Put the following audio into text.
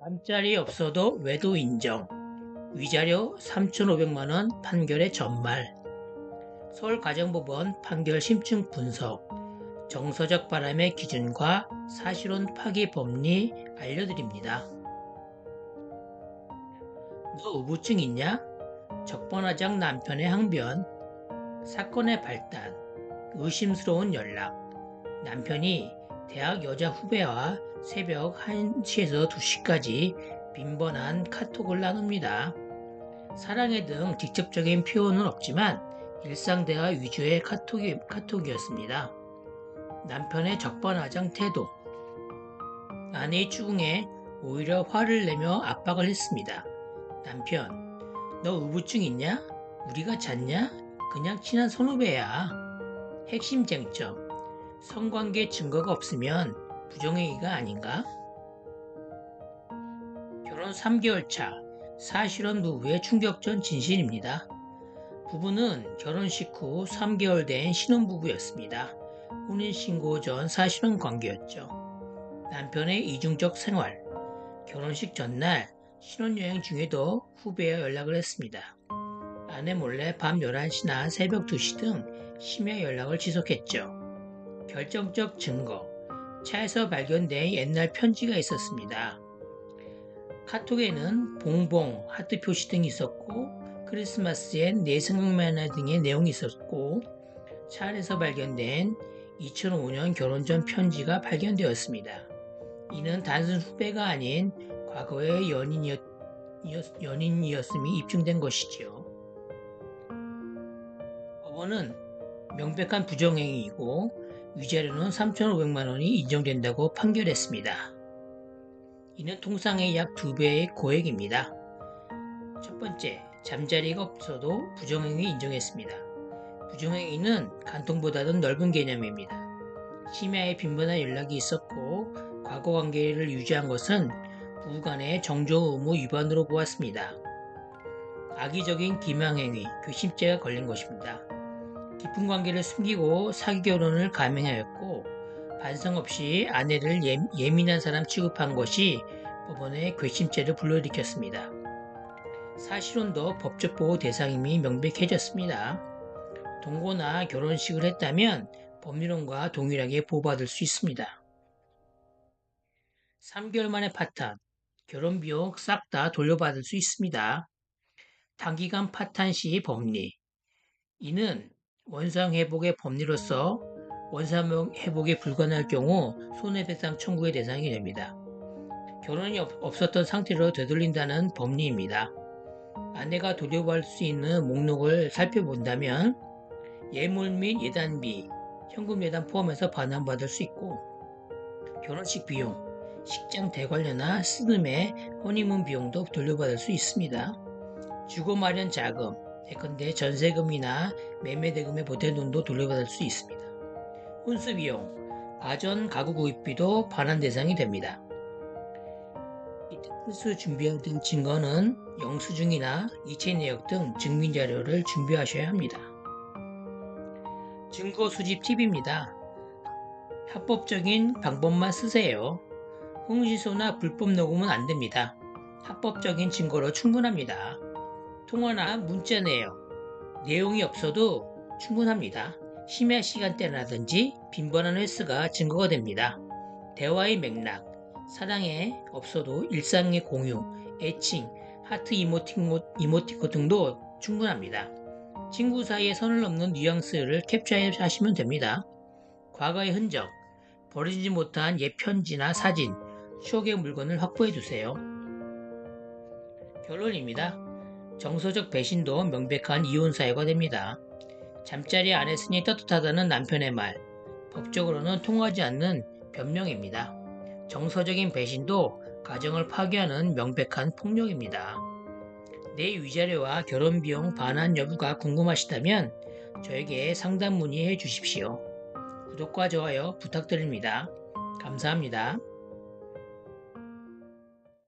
남자리 없어도 외도 인정. 위자료 3,500만원 판결의 전말. 서울가정법원 판결 심층 분석. 정서적 바람의 기준과 사실혼 파기 법리 알려드립니다. 너 우부증 있냐? 적번하장 남편의 항변. 사건의 발단. 의심스러운 연락. 남편이 대학 여자 후배와 새벽 1시에서 2시까지 빈번한 카톡을 나눕니다. 사랑해 등 직접적인 표현은 없지만 일상 대화 위주의 카톡이, 카톡이었습니다. 남편의 적반하장 태도. 아내의 추궁에 오히려 화를 내며 압박을 했습니다. 남편, 너 우부증 있냐? 우리가 잤냐? 그냥 친한 선후배야. 핵심 쟁점. 성관계 증거가 없으면 부정행위가 아닌가? 결혼 3개월 차 사실혼 부부의 충격전 진실입니다. 부부는 결혼식 후 3개월 된 신혼부부였습니다. 혼인신고 전 사실혼 관계였죠. 남편의 이중적 생활, 결혼식 전날 신혼여행 중에도 후배와 연락을 했습니다. 아내 몰래 밤 11시나 새벽 2시 등 심야 연락을 지속했죠. 결정적 증거, 차에서 발견된 옛날 편지가 있었습니다. 카톡에는 봉봉, 하트 표시 등이 있었고 크리스마스엔 내 생각만나 등의 내용이 있었고 차 안에서 발견된 2005년 결혼 전 편지가 발견되었습니다. 이는 단순 후배가 아닌 과거의 연인이었, 연인이었음이 입증된 것이지요. 법원은 명백한 부정행위이고 위자료는 3,500만원이 인정된다고 판결했습니다. 이는 통상의 약 2배의 고액입니다. 첫 번째, 잠자리가 없어도 부정행위 인정했습니다. 부정행위는 간통보다는 넓은 개념입니다. 심야에 빈번한 연락이 있었고 과거 관계를 유지한 것은 부부 간의 정조 의무 위반으로 보았습니다. 악의적인 기망행위, 괘씸죄가 걸린 것입니다. 깊은 관계를 숨기고 사기 결혼을 감행하였고 반성 없이 아내를 예, 민한 사람 취급한 것이 법원의 괘씸죄를 불러일으켰습니다. 사실혼도 법적 보호 대상임이 명백해졌습니다. 동거나 결혼식을 했다면 법률원과 동일하게 보호받을 수 있습니다. 3개월 만에 파탄, 결혼 비용 싹 다 돌려받을 수 있습니다. 단기간 파탄 시 법리. 이는 원상 회복의 법리로서 원상 회복이 불가능할 경우 손해배상 청구의 대상이 됩니다. 결혼이 없었던 상태로 되돌린다는 법리입니다. 아내가 돌려받을 수 있는 목록을 살펴본다면 예물 및 예단비, 현금 예단 포함해서 반환받을 수 있고 결혼식 비용, 식장 대관료나 스드메, 허니문 비용도 돌려받을 수 있습니다. 주거 마련 자금, 예컨대 전세금이나 매매대금의 보태돈도 돌려받을 수 있습니다. 혼수비용, 가전 가구 구입비도 반환 대상이 됩니다. 특수 준비할 등 증거는 영수증이나 이체 내역 등 증빙 자료를 준비하셔야 합니다. 증거 수집 팁입니다. 합법적인 방법만 쓰세요. 홍시소나 불법 녹음은 안 됩니다. 합법적인 증거로 충분합니다. 통화나 문자 내용, 내용이 없어도 충분합니다. 심야 시간대라든지 빈번한 횟수가 증거가 됩니다. 대화의 맥락, 사랑에 없어도 일상의 공유, 애칭, 하트 이모티콘, 이모티콘 등도 충분합니다. 친구 사이에 선을 넘는 뉘앙스를 캡처하시면 됩니다. 과거의 흔적, 버리지 못한 옛 편지나 사진, 추억의 물건을 확보해 두세요. 결론입니다. 정서적 배신도 명백한 이혼 사유가 됩니다. 잠자리 안 했으니 떳떳하다는 남편의 말, 법적으로는 통하지 않는 변명입니다. 정서적인 배신도 가정을 파괴하는 명백한 폭력입니다. 내 위자료와 결혼비용 반환 여부가 궁금하시다면 저에게 상담 문의해 주십시오. 구독과 좋아요 부탁드립니다. 감사합니다.